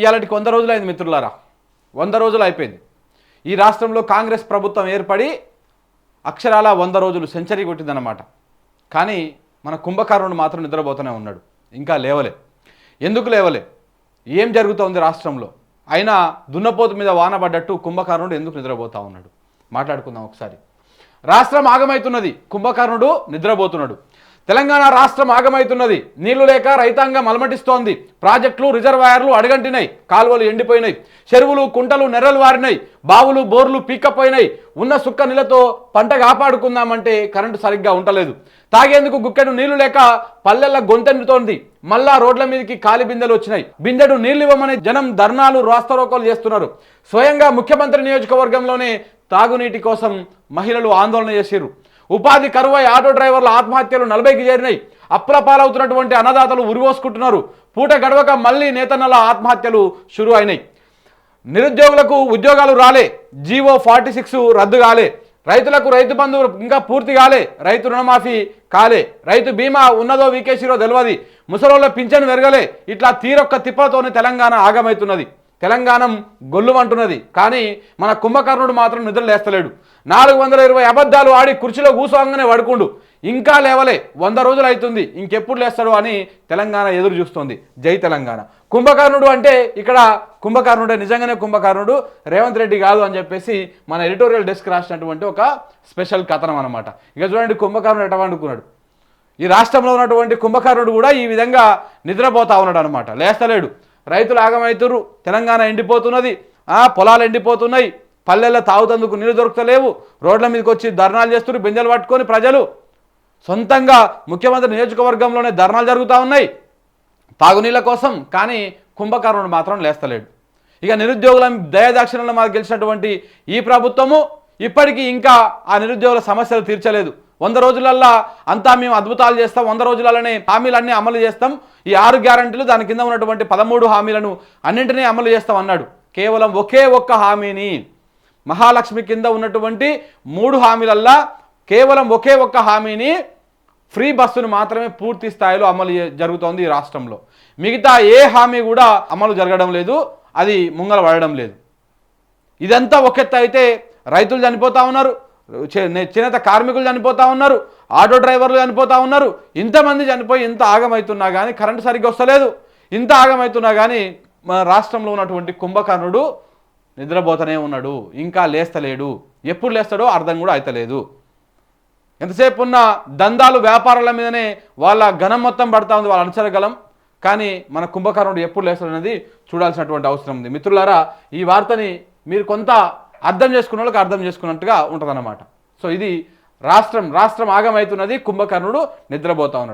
ఇవాళకి వంద రోజులైంది మిత్రులారా. వంద రోజులు అయిపోయింది. ఈ రాష్ట్రంలో కాంగ్రెస్ ప్రభుత్వం ఏర్పడి అక్షరాల వంద రోజులు సెంచరీ కొట్టిందన్నమాట. కానీ మన కుంభకర్ణుడు మాత్రం నిద్రపోతూనే ఉన్నాడు. ఇంకా లేవలే. ఎందుకు లేవలే? ఏం జరుగుతోంది రాష్ట్రంలో? అయినా దున్నపోతు మీద వాన పడ్డట్టు కుంభకర్ణుడు ఎందుకు నిద్రపోతా ఉన్నాడు? మాట్లాడుకుందాం ఒకసారి. రాష్ట్రం ఆగమైతున్నది. కుంభకర్ణుడు నిద్రపోతున్నాడు. తెలంగాణ రాష్ట్రం ఆగమైతున్నది. నీళ్ళు లేక రైతాంగం అలమటిస్తోంది. ప్రాజెక్టులు రిజర్వాయర్లు అడగంటినాయి కాలువలు ఎండిపోయినాయి చెరువులు కుంటలు నెర్రలు వారినాయి బావులు బోర్లు పీకపోయినాయి ఉన్న సుక్క నీళ్ళతో పంట కాపాడుకుందామంటే కరెంటు సరిగ్గా ఉండలేదు. తాగేందుకు గుక్కెడు నీళ్ళు లేక పల్లెల గొంతెండుతోంది మళ్ళా రోడ్ల మీదకి ఖాళీ బిందెలు వచ్చినాయి బిందెడు నీళ్ళు ఇవ్వమని జనం ధర్నాలు రాస్తారోకాలు చేస్తున్నారు. స్వయంగా ముఖ్యమంత్రి నియోజకవర్గంలోనే తాగునీటి కోసం మహిళలు ఆందోళన చేశారు ఉపాధి కరువై ఆటో డ్రైవర్ల ఆత్మహత్యలు నలభైకి చేరినాయి. అప్రపాలవుతున్నటువంటి అన్నదాతలు ఉరివోసుకుంటున్నారు. పూట గడవక మళ్ళీ నేతన్నల ఆత్మహత్యలు షురు అయినాయి నిరుద్యోగులకు ఉద్యోగాలు రాలే. జీవో ఫార్టీ సిక్స్ రద్దు కాలే. రైతులకు రైతు బంధు ఇంకా పూర్తి కాలే. రైతు రుణమాఫీ కాలే. రైతు బీమా ఉన్నదో వీకేసీరో తెలియదు ముసలోళ్ళ పింఛను పెరగలే. ఇట్లా తీరొక్క తిప్పలతోనే తెలంగాణ ఆగమవుతున్నది తెలంగాణ గొల్లుమంటున్నది. కానీ మన కుంభకర్ణుడు మాత్రం నిద్రలేస్తలేడు నాలుగు వందల ఇరవై అబద్ధాలు ఆడి కుర్చీలో కూసోగానే పడుకుండు. ఇంకా లేవలే. వంద రోజులు అవుతుంది ఇంకెప్పుడు లేస్తాడు అని తెలంగాణ ఎదురు చూస్తోంది. జై తెలంగాణ. కుంభకర్ణుడు అంటే ఇక్కడ కుంభకర్ణుడే. నిజంగానే కుంభకర్ణుడు. రేవంత్ రెడ్డి కాదు అని చెప్పేసి మన ఎడిటోరియల్ డెస్క్ రాసినటువంటి ఒక స్పెషల్ కథనం అనమాట ఇక చూడండి కుంభకర్ణుడు ఎట వండుకున్నాడు ఈ రాష్ట్రంలో ఉన్నటువంటి కుంభకర్ణుడు కూడా ఈ విధంగా నిద్రపోతా ఉన్నాడు అనమాట లేస్తలేడు. రైతులు ఆగమవుతురు తెలంగాణ ఎండిపోతున్నది. ఆ పొలాలు ఎండిపోతున్నాయి. పల్లెల్లో తాగుతందుకు నీళ్ళు దొరుకుతలేవు. రోడ్ల మీదకి వచ్చి ధర్నాలు చేస్తున్నారు బెంజలు పట్టుకొని ప్రజలు. సొంతంగా ముఖ్యమంత్రి నియోజకవర్గంలోనే ధర్నాలు జరుగుతూ ఉన్నాయి. తాగునీళ్ళ కోసం కానీ కుంభకర్ణుడు మాత్రం లేస్తలేడు. ఇక నిరుద్యోగుల దయాదాక్షిణ్యంలో మాకు గెలిచినటువంటి ఈ ప్రభుత్వము ఇప్పటికీ ఇంకా ఆ నిరుద్యోగుల సమస్యలు తీర్చలేదు. వంద రోజులల్లా అంతా మేము అద్భుతాలు చేస్తాం. వంద రోజులలోనే హామీలన్నీ అమలు చేస్తాం. ఈ ఆరు గ్యారంటీలు దాని కింద ఉన్నటువంటి పదమూడు హామీలను అన్నింటినీ అమలు చేస్తాం అన్నాడు. కేవలం ఒకే ఒక్క హామీని. మహాలక్ష్మి కింద ఉన్నటువంటి మూడు హామీలల్లా కేవలం ఒకే ఒక్క హామీని ఫ్రీ బస్సును మాత్రమే పూర్తి స్థాయిలో అమలు జరుగుతోంది ఈ రాష్ట్రంలో. మిగతా ఏ హామీ కూడా అమలు జరగడం లేదు. అది ముంగల పడడం లేదు. ఇదంతా ఒక అయితే రైతులు చనిపోతూ ఉన్నారు. చేనేత కార్మికులు చనిపోతూ ఉన్నారు ఆటో డ్రైవర్లు చనిపోతూ ఉన్నారు ఇంతమంది చనిపోయి ఇంత ఆగమవుతున్నా కానీ కరెంటు సరిగ్గా వస్తలేదు. ఇంత ఆగమవుతున్నా కానీ మన రాష్ట్రంలో ఉన్నటువంటి కుంభకర్ణుడు నిద్రపోతూనే ఉన్నాడు ఇంకా లేస్తలేడు. ఎప్పుడు లేస్తాడో అర్థం కూడా అవుతలేదు ఎంతసేపు ఉన్న దందాలు వ్యాపారాల మీదనే వాళ్ళ ఘనం మొత్తం పడతా ఉంది వాళ్ళ అనుసరగలం కానీ మన కుంభకర్ణుడు ఎప్పుడు లేస్తాడు అనేది చూడాల్సినటువంటి అవసరం ఉంది. మిత్రులారా ఈ వార్తని మీరు కొంత అర్థం చేసుకున్న వాళ్ళకి అర్థం చేసుకున్నట్టుగా ఉంటుందన్నమాట. సో ఇది రాష్ట్రం రాష్ట్రం ఆగమవుతున్నది కుంభకర్ణుడు నిద్రపోతా ఉన్నాడు.